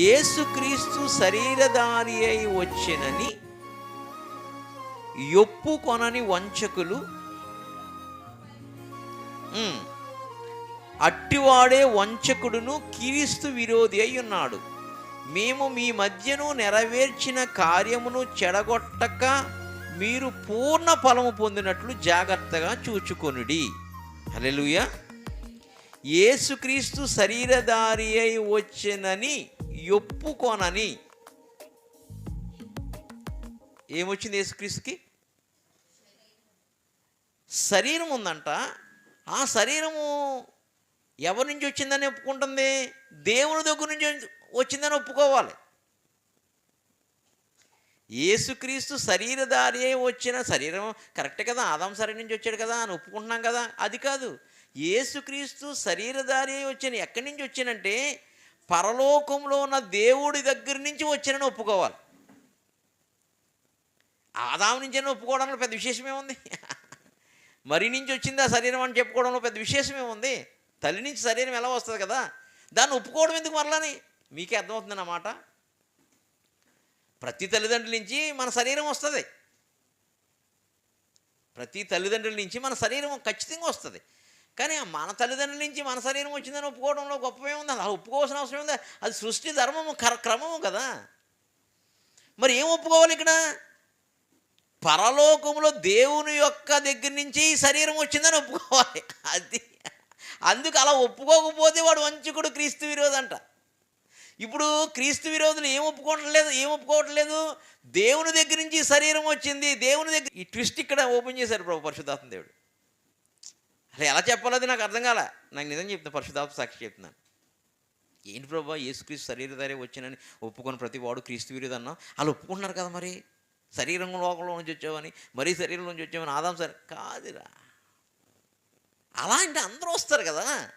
యేసుక్రీస్తు శరీరధారి అయి వచ్చినని ఒప్పుకొనని వంచకులు అట్టివాడే వంచకుడును క్రీస్తు విరోధి అయి ఉన్నాడు. మేము మీ మధ్యను నెరవేర్చిన కార్యమును చెడగొట్టక మీరు పూర్ణ ఫలము పొందినట్లు జాగ్రత్తగా చూచుకొనుడి. హలెలుయ యేసుక్రీస్తు శరీరధారి అయి వచ్చెనని ఒప్పుకోనని. ఏమొచ్చింది యేసుక్రీస్తుకి? శరీరం ఉందంట. ఆ శరీరము ఎవరి నుంచి వచ్చిందని ఒప్పుకుంటుంది? దేవుని దగ్గర నుంచి వచ్చిందని ఒప్పుకోవాలి. ఏసుక్రీస్తు శరీరధారి వచ్చిన శరీరం కరెక్ట్ కదా? ఆదాం శరీరం నుంచి వచ్చాడు కదా? అని ఒప్పుకుంటున్నాం కదా? అది కాదు. ఏసుక్రీస్తు శరీరధారి వచ్చిన ఎక్కడి నుంచి వచ్చినంటే పరలోకంలో ఉన్న దేవుడి దగ్గర నుంచి వచ్చినని ఒప్పుకోవాలి. ఆదాం నుంచైనా ఒప్పుకోవడంలో పెద్ద విశేషమే ఉంది మరి నుంచి వచ్చింది ఆ శరీరం అని చెప్పుకోవడంలో పెద్ద విశేషమే ఉంది తల్లి నుంచి శరీరం ఎలా వస్తుంది కదా? దాన్ని ఒప్పుకోవడం ఎందుకు మరలని? మీకే అర్థమవుతుంది అన్నమాట ప్రతి తల్లిదండ్రుల నుంచి మన శరీరం వస్తుంది. ప్రతి తల్లిదండ్రుల నుంచి మన శరీరం ఖచ్చితంగా వస్తుంది. కానీ మన తల్లిదండ్రుల నుంచి మన శరీరం వచ్చిందని ఒప్పుకోవడంలో గొప్పమే ఉంది? అలా ఒప్పుకోవాల్సిన అవసరం ఉంది అది సృష్టి ధర్మము కర క్రమము కదా. మరి ఏం ఒప్పుకోవాలి ఇక్కడ? పరలోకములో దేవుని యొక్క దగ్గర నుంచి ఈ శరీరం వచ్చిందని ఒప్పుకోవాలి. అది అందుకు అలా ఒప్పుకోకపోతే వాడు వంచుకుడు క్రీస్తు విరోధి అంట ఇప్పుడు క్రీస్తు విరోధులు ఏం ఒప్పుకోవట్లేదు ఏం ఒప్పుకోవట్లేదు దేవుని దగ్గర నుంచి శరీరం వచ్చింది దేవుని దగ్గర ఈ ట్విస్ట్ ఇక్కడ ఓపెన్ చేశారు ప్రభు పరిశుద్ధాత్మ దేవుడు. అలా ఎలా చెప్పాలది నాకు అర్థం కాల. నాకు నిజం చెప్తున్నా పరిశుధాత్మ సాక్షి చెప్తున్నాను. ఏంటి ప్రభా యేసుక్రీస్తు శరీరధారే వచ్చినని ఒప్పుకొని ప్రతి వాడు క్రీస్తు వీరుదన్నా అన్నాం వాళ్ళు ఒప్పుకుంటున్నారు కదా మరి? శరీరం లోకంలో నుంచి వచ్చావని మరీ శరీరం నుంచి వచ్చావని ఆదాం సరే కాదురా. అలా అంటే అందరూ వస్తారు కదా.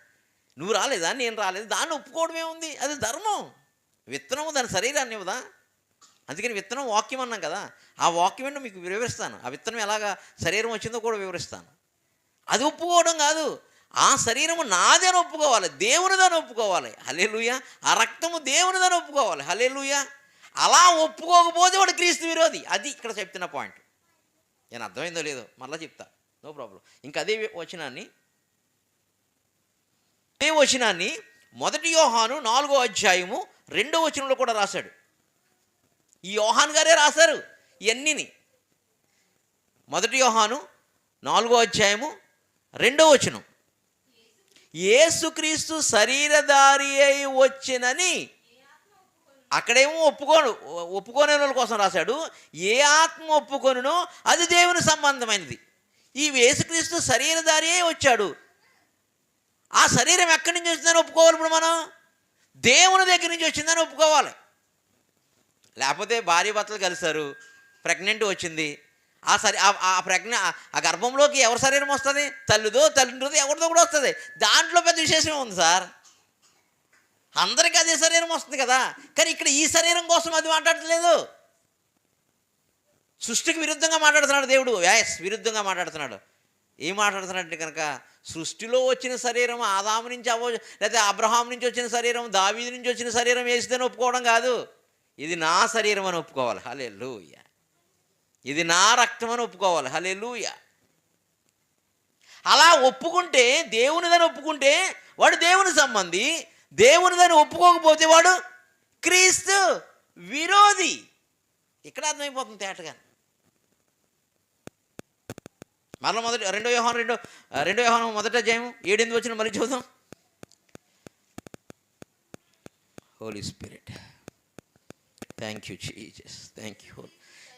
నువ్వు రాలేదా? నేను రాలేదు. దాన్ని ఒప్పుకోవడమే ఉంది. అది ధర్మం. విత్తనం దాని శరీరాన్ని ఇవ్వదా? అందుకని విత్తనం వాక్యం అన్నాం కదా. ఆ వాక్యం మీకు వివరిస్తాను. ఆ విత్తనం ఎలాగా శరీరం వచ్చిందో కూడా వివరిస్తాను. అది ఒప్పుకోవడం కాదు. ఆ శరీరము నాదని ఒప్పుకోవాలి. దేవునిదని ఒప్పుకోవాలి. హలేలుయ ఆ రక్తము దేవునిదని ఒప్పుకోవాలి. హలేలుయ అలా ఒప్పుకోకపోతే వాడు క్రీస్తు విరోధి. అది ఇక్కడ చెప్తున్న పాయింట్ నేను అర్థమైందో లేదో మళ్ళీ చెప్తా. నో ప్రాబ్లం ఇంకా అదే వచనాన్ని. అదే వచనాన్ని మొదటి యోహాను నాలుగో అధ్యాయము రెండో వచనంలో కూడా రాశాడు. ఈ యోహాన్ గారే రాశారు. ఇవన్నీని మొదటి యోహాను నాలుగో అధ్యాయము రెండో వచనం. యేసుక్రీస్తు శరీరధారి అయి వచ్చినని అక్కడేమో ఒప్పుకోను ఒప్పుకోనే వాళ్ళ కోసం రాశాడు. ఏ ఆత్మ ఒప్పుకొనునో అది దేవుని సంబంధమైనది. ఈ యేసుక్రీస్తు శరీరధారి అయి వచ్చాడు. ఆ శరీరం ఎక్కడి నుంచి వచ్చిందని ఒప్పుకోవాలి ఇప్పుడు మనం? దేవుని దగ్గర నుంచి వచ్చిందని ఒప్పుకోవాలి. లేకపోతే భార్య భర్తలు కలిశారు ప్రెగ్నెంట్ వచ్చింది ఆ సరి ఆ- ఆ ప్రజ్ఞ ఆ గర్భంలోకి ఎవరి శరీరం వస్తుంది? తల్లిదో తల్లిదో ఎవరిదో కూడా వస్తుంది. దాంట్లో పెద్ద విశేషమే ఉంది సార్? అందరికీ అదే శరీరం వస్తుంది కదా. కానీ ఇక్కడ ఈ శరీరం కోసం అది మాట్లాడట్లేదు. సృష్టికి విరుద్ధంగా మాట్లాడుతున్నాడు దేవుడు. యాస్ విరుద్ధంగా మాట్లాడుతున్నాడు. ఏం మాట్లాడుతున్నాడంటే కనుక సృష్టిలో వచ్చిన శరీరం ఆదాము నుంచి అవ్వ లేకపోతే అబ్రహాం నుంచి వచ్చిన శరీరం దావీది నుంచి వచ్చిన శరీరం వేసిదని ఒప్పుకోవడం కాదు. ఇది నా శరీరం అని ఒప్పుకోవాలి. హలే ఇది నా రక్తం అని ఒప్పుకోవాలి. హలే అలా ఒప్పుకుంటే దేవునిదని ఒప్పుకుంటే వాడు దేవుని సంబంధి. దేవునిదని ఒప్పుకోకపోతే వాడు క్రీస్తు విరోధి. ఇక్కడ అర్థమైపోతుంది తేటగా. మరల మొదటి రెండో వ్యవహారం రెండో రెండో వ్యవహారం మొదట జయం ఏడెనిమిది వచ్చిన మళ్ళీ చూద్దాం. Holy Spirit thank you Jesus thank you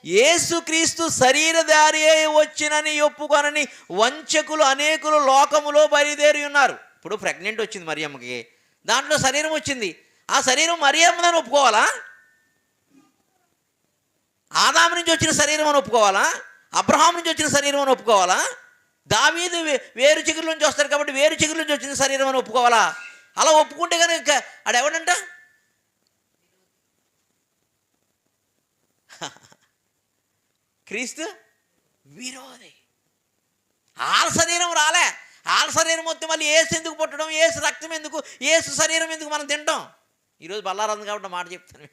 ఏసుక్రీస్తు శరీరధారి అయి వచ్చినని ఒప్పుకొనని వంచకులు అనేకులు లోకములో బయలుదేరి ఉన్నారు. ఇప్పుడు ప్రెగ్నెంట్ వచ్చింది మరియమ్మకి. దాంట్లో శరీరం వచ్చింది. ఆ శరీరం మరియమ్మదని ఒప్పుకోవాలా? ఆదాము నుంచి వచ్చిన శరీరం అని ఒప్పుకోవాలా? అబ్రహాం నుంచి వచ్చిన శరీరం అని ఒప్పుకోవాలా? దావీదు వే- వేరు చిగురు నుంచి వస్తారు కాబట్టి వేరు చిగురు నుంచి వచ్చిన శరీరం అని ఒప్పుకోవాలా? అలా ఒప్పుకుంటే కనుక ఆడెవడంట? క్రీస్తు విరోధి. ఆల శరీరం రాలే. ఆల శరీరం మొత్తం మళ్ళీ ఏసు ఎందుకు పుట్టడం? ఏసు రక్తం ఎందుకు? ఏసు శరీరం ఎందుకు మనం తింటాం? ఈరోజు బల్లారంది కాబట్టి మాట చెప్తాను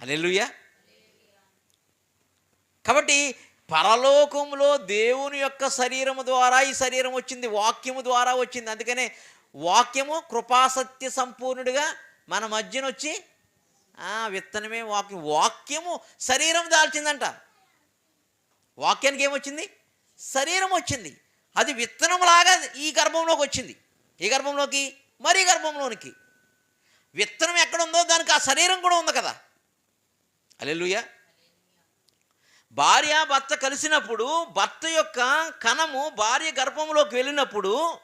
అలెలుయ్యా కాబట్టి పరలోకంలో దేవుని యొక్క శరీరము ద్వారా ఈ శరీరం వచ్చింది వాక్యము ద్వారా వచ్చింది. అందుకనే వాక్యము కృపాసత్య సంపూర్ణుడిగా మన మధ్యన వచ్చి విత్తనమే వాక్యం వాక్యము శరీరం దాల్చిందంట. వాక్యానికి ఏమొచ్చింది శరీరం వచ్చింది అది విత్తనంలాగా ఈ గర్భంలోకి వచ్చింది ఈ గర్భంలోకి మరీ గర్భంలోనికి. విత్తనం ఎక్కడుందో దానికి ఆ శరీరం కూడా ఉంది కదా. అలెలుయ్యా భార్య భర్త కలిసినప్పుడు భర్త యొక్క కణము భార్య గర్భంలోకి వెళ్ళినప్పుడు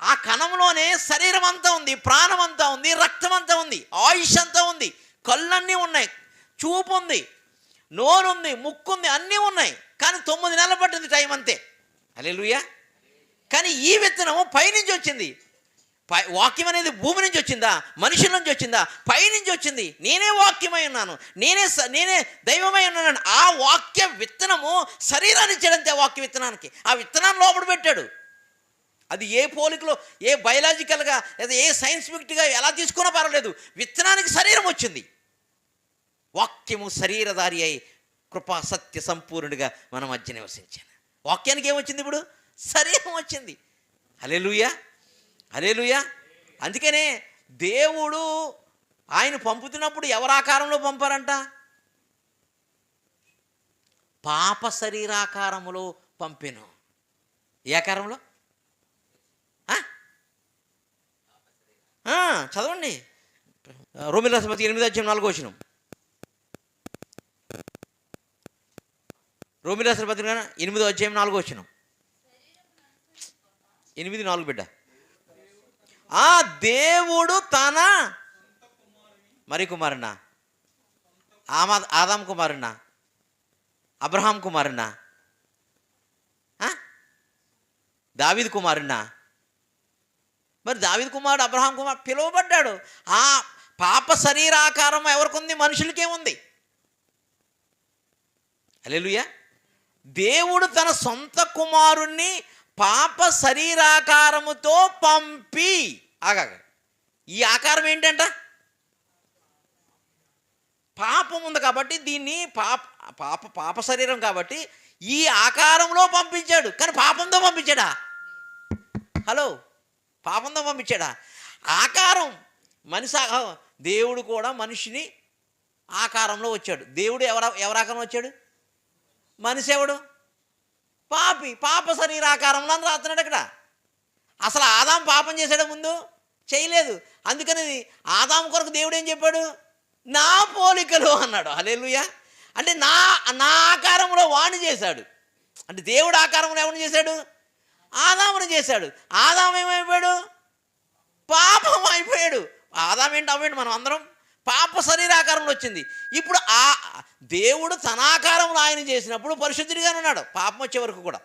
ఆ కణంలోనే శరీరం అంతా ఉంది ప్రాణం అంతా ఉంది రక్తం అంతా ఉంది ఆయుష్ అంతా ఉంది. కళ్ళన్నీ ఉన్నాయి. చూపు ఉంది నోరుంది ముక్కుంది అన్నీ ఉన్నాయి. కానీ తొమ్మిది నెలలు పట్టింది టైం అంతే. అలెలుయ్యా కానీ ఈ విత్తనము పైనుంచి వచ్చింది. పై వాక్యం అనేది భూమి నుంచి వచ్చిందా? మనుషుల నుంచి వచ్చిందా? పైనుంచి వచ్చింది. నేనే వాక్యమై ఉన్నాను. నేనే స- నేనే దైవమై ఉన్నాను ఆ వాక్య విత్తనము శరీరాన్ని ఇచ్చాడంతే ఆ వాక్య విత్తనానికి. ఆ విత్తనాన్ని లోపల పెట్టాడు. అది ఏ పోలికలో ఏ బయలాజికల్గా లేదా ఏ సైన్స్ఫిక్ట్గా ఎలా తీసుకున్నా పర్వాలేదు. విత్తనానికి శరీరం వచ్చింది. వాక్యము శరీరధారి అయి కృపా సత్య సంపూర్ణుడిగా మన మధ్య నివసించాను. వాక్యానికి ఏమొచ్చింది ఇప్పుడు? శరీరం వచ్చింది. హలేలుయా హలేలుయా అందుకనే దేవుడు ఆయన పంపుతున్నప్పుడు ఎవరి ఆకారంలో పంపారంట? పాప శరీరాకారములో పంపెను. ఏ ఆకారంలో? చదవండి. రోమిల ఎనిమిది అధ్యాయం నాలుగో వచ్చినాం రోమిల పత్రిక ఎనిమిదో అధ్యాయం నాలుగో వచ్చిన ఎనిమిది నాలుగు బిడ్డ. ఆ దేవుడు తన మరి కుమారునా ఆమా ఆదాం కుమారునా అబ్రహాం కుమారునా ఆ? దావీద్ కుమారునా మరి దావిద్ కుమారుడు అబ్రహాం కుమార్ పిలువబడ్డాడు. ఆ పాప శరీరాకారం ఎవరికి ఉంది? మనుషులకేముంది అలెలుయా దేవుడు తన సొంత కుమారుణ్ణి పాప శరీరాకారముతో పంపి. ఆగా ఈ ఆకారం ఏంటంట? పాపం ఉంది కాబట్టి దీన్ని పాప పాప పాప శరీరం కాబట్టి ఈ ఆకారంలో పంపించాడు. కానీ పాపంతో పంపించాడా? హలో? పాపంతో పంపించాడా? ఆకారం మనిషి దేవుడు కూడా మనిషిని ఆకారంలో వచ్చాడు. దేవుడు ఎవర ఎవరాకారం వచ్చాడు? మనిషి ఎవడు? పాపి. పాప శరీరాకారంలో అని రాస్తున్నాడు ఇక్కడ అసలు ఆదాం పాపం చేశాడు ముందు చేయలేదు. అందుకని ఆదాం కొరకు దేవుడు ఏం చెప్పాడు? నా పోలికలు అన్నాడు. హల్లెలూయా. అంటే నా నా ఆకారంలో వాణి చేశాడు. అంటే దేవుడు ఆకారంలో ఎవరిని చేశాడు? ఆదాముని చేశాడు. ఆదాం ఏమైపోయాడు? పాపం అయిపోయాడు. ఆదాం ఏంటి అవ్వండి మనం అందరం పాప శరీరాకారంలో వచ్చింది. ఇప్పుడు ఆ దేవుడు తనాకారంలో ఆయన చేసినప్పుడు పరిశుద్ధుడిగానే ఉన్నాడు పాపం వచ్చే వరకు కూడా.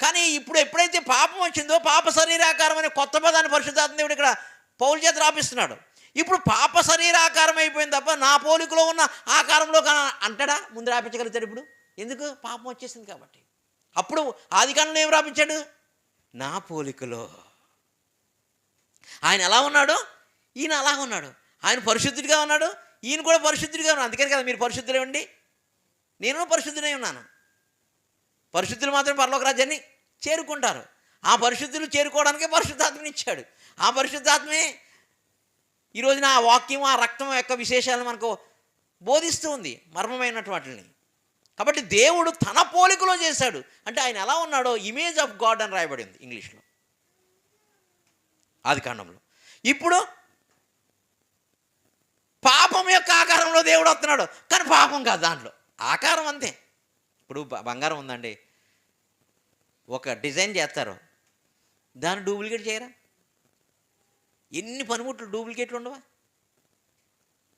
కానీ ఇప్పుడు ఎప్పుడైతే పాపం వచ్చిందో పాప శరీరాకారం అనే కొత్త పదాన్ని పరిశుద్ధాత్మ దేవుడు ఇక్కడ పౌలు చేత రాపిస్తున్నాడు. ఇప్పుడు పాప శరీరాకారం అయిపోయింది తప్ప నా పోలికలో ఉన్న ఆకారంలో కా- అంటాడా? ముందు రాపించగలుగుతాడు ఇప్పుడు. ఎందుకు? పాపం వచ్చేసింది కాబట్టి. అప్పుడు ఆదికాలంలో ఏం రాపించాడు? నా పోలికలో. ఆయన ఎలా ఉన్నాడు? ఈయన అలా ఉన్నాడు. ఆయన పరిశుద్ధుడిగా ఉన్నాడు. ఈయన కూడా పరిశుద్ధుడిగా ఉన్నాడు. అందుకని కదా మీరు పరిశుద్ధులే ఉండి నేను పరిశుద్ధుడై ఉన్నాను. పరిశుద్ధులు మాత్రం పరలోక రాజ్యాన్ని చేరుకుంటారు. ఆ పరిశుద్ధులు చేరుకోవడానికే పరిశుద్ధాత్మని ఇచ్చాడు. ఆ పరిశుద్ధాత్మే ఈరోజున ఆ వాక్యం ఆ రక్తం యొక్క విశేషాలను మనకు బోధిస్తూ ఉంది మర్మమైనటువంటిని వాటిని. కాబట్టి దేవుడు తన పోలికలో చేశాడు. అంటే ఆయన ఎలా ఉన్నాడో ఇమేజ్ ఆఫ్ గాడ్ అని రాయబడి ఉంది ఇంగ్లీష్లో. ఆది కాండంలో. ఇప్పుడు పాపం యొక్క ఆకారంలో దేవుడు వస్తున్నాడు. కానీ పాపం కాదు దాంట్లో. ఆకారం అంతే. ఇప్పుడు బ- బంగారం ఉందండి. ఒక డిజైన్ చేస్తారు. దాన్ని డూప్లికేట్ చేయరా? ఎన్ని పనిముట్లు డూప్లికేట్లు ఉండవా?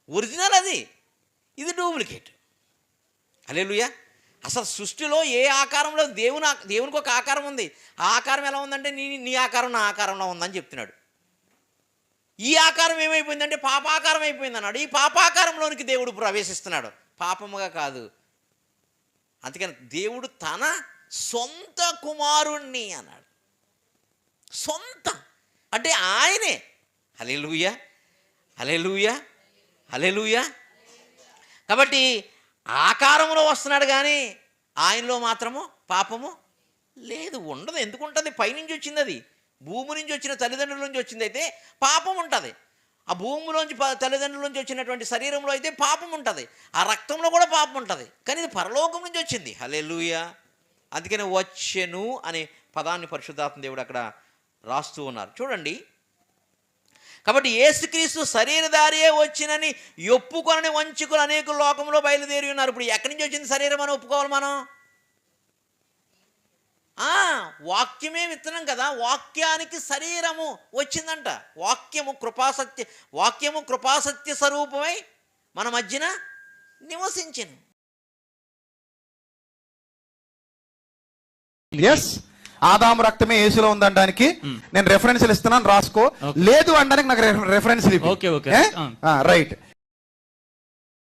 ఒరిజినల్ అది. ఇది డూప్లికేట్. అలేలుయా అసలు సృష్టిలో ఏ ఆకారంలో దేవుని దేవునికి ఒక ఆకారం ఉంది? ఆ ఆకారం ఎలా ఉందంటే నీ నీ ఆకారం నా ఆకారంలో ఉందని చెప్తున్నాడు. ఈ ఆకారం ఏమైపోయిందంటే పాపాకారం అయిపోయింది అన్నాడు. ఈ పాపాకారంలోనికి దేవుడు ప్రవేశిస్తున్నాడు. పాపముగా కాదు. అందుకని దేవుడు తన సొంత కుమారుణ్ణి అన్నాడు. సొంత. అంటే ఆయనే. అలెలుయ అలెలుయ అలెలుయ కాబట్టి ఆకారంలో వస్తున్నాడు కానీ ఆయనలో మాత్రము పాపము లేదు. ఉండదు. ఎందుకు ఉంటుంది? పైనుంచి వచ్చింది అది. భూమి నుంచి వచ్చిన తల్లిదండ్రుల నుంచి వచ్చింది. అయితే పాపం ఉంటుంది. ఆ భూమిలోంచి తల్లిదండ్రుల నుంచి వచ్చినటువంటి శరీరంలో అయితే పాపం ఉంటుంది. ఆ రక్తంలో కూడా పాపం ఉంటుంది. కానీ ఇది పరలోకం నుంచి వచ్చింది. హలెలుయ అందుకనే వచ్చెను అనే పదాన్ని పరిశుద్ధాత్మ దేవుడు అక్కడ రాస్తూ ఉన్నారు. చూడండి. కాబట్టి యేసుక్రీస్తు శరీరధారియే వచ్చినని ఒప్పుకొనని వంచుకులు అనేక లోకంలో బయలుదేరి ఉన్నారు. ఇప్పుడు ఎక్కడి నుంచి వచ్చింది శరీరం అని ఒప్పుకోవాలి మనం? వాక్యమే విత్తనం కదా వాక్యానికి శరీరము వచ్చిందంట. వాక్యము కృపాసత్య వాక్యము కృపాసత్య స్వరూపమై మన మధ్యన నివసించను. ఎస్ ఆదాము రక్తమే యేసులో ఉందనడానికి నేను రెఫరెన్స్లు ఇస్తున్నాను రాసుకో. లేదు అనడానికి నాకు రెఫరెన్స్ ఓకే, ఓకే. ఆ. రైట్